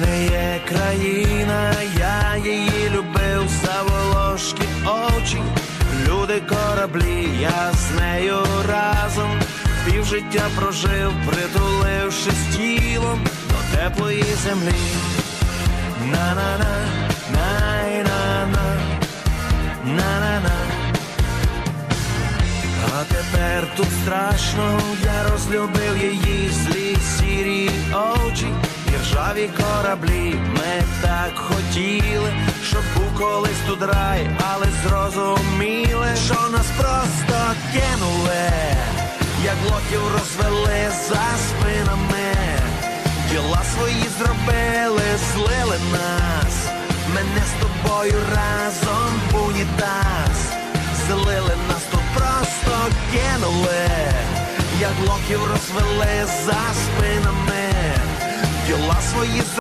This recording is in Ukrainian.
мене є країна, я її любив за волошки очі, люди кораблі, я з нею разом півжиття прожив, притулившись тілом до теплої землі. На-на-на, най-на-на, на-на-на. А тепер тут страшно, я розлюбив її злі сірі очі, ржаві кораблі. Ми так хотіли, щоб був колись тут рай, але зрозуміли, що нас просто кинули, як лохів розвели за спинами, діла свої зробили, злили нас, мене з тобою разом в унітаз. Злили нас тут просто кинули, як лохів розвели за спинами, діла свої